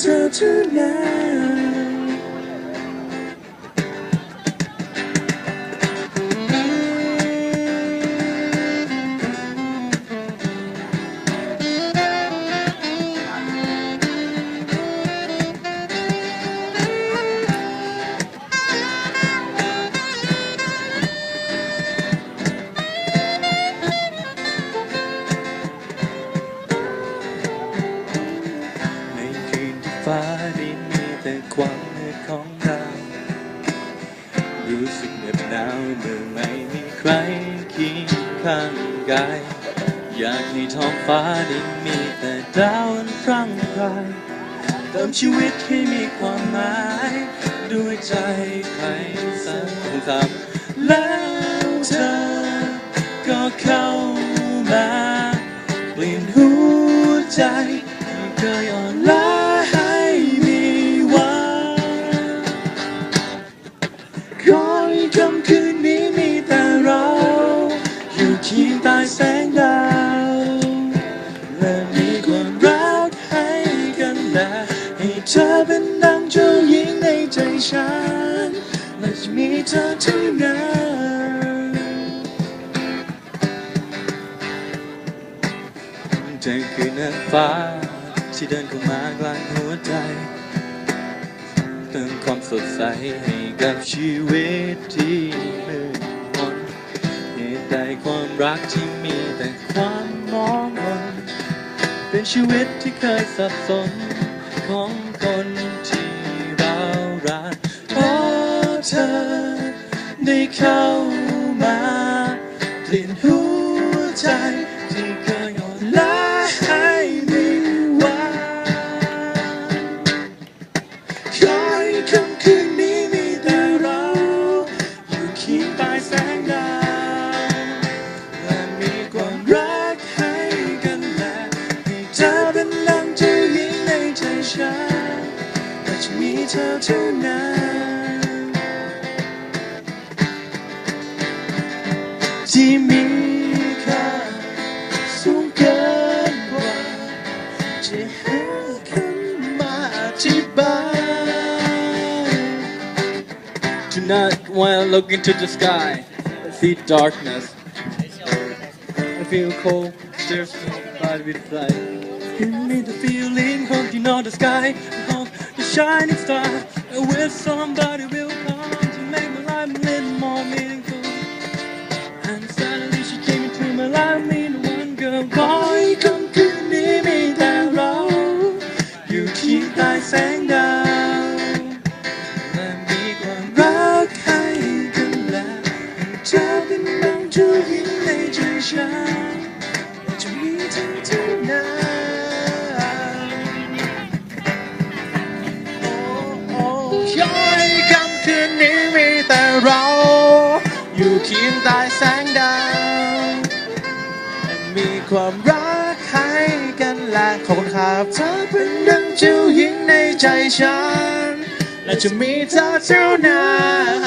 เธอ รู้สึกเหน็บหนาวเมื่อไม่มีใครเคียงข้างกาย อยากให้ท้องฟ้าไดินมีแต่ดาวอันพร่งพรายเติมชีวิตให้มีความหมาย ด้วยใจใครสักคนทำแล้วเธอก็เข้ามา เปลี่ยนหัวใจที่เคยอ่อนล้า เคียแสงดาวและมีความรักให้กันและให้เธอเป็นดังเจ้าหญิงในใจฉันและจะมีเธอเท่านั้นเธอคือนางฟ้าที่เดินเข้ามากลางหัวใจเติมความสดใสให้กับชีวิตที่ เหตุใดความรักที่มีแต่ความมองมนเป็นชีวิตที่เคยสับสนของคนที่เรารักเพราะเธอได้เข้ามาเปลี่ยนหัวใจที่เคยอ่อนล้าให้มีวันขอให้ค่ำคืนนี้มีแต่เรา อยู่เคียงใต้แสงาคำมาอธิบาย Tonight when I look into the sky I see darkness I feel cold There's nobody beside Give me the feeling of you know the sky Of the shining star I wish somebody will come To make my life a little more meaningful And suddenly she came into my life, me the one girl ขอให้ค่ำคืนนี้มีแต่เราอยู่ที่ใต้แสงดาวแเรา อยู่เคียงใต้แสงดาวมีความรักให้กันและขอบคุณครับเธอเป็นดังเจ้าหญิงในใจฉัน และจะมีเธอเท่านั้น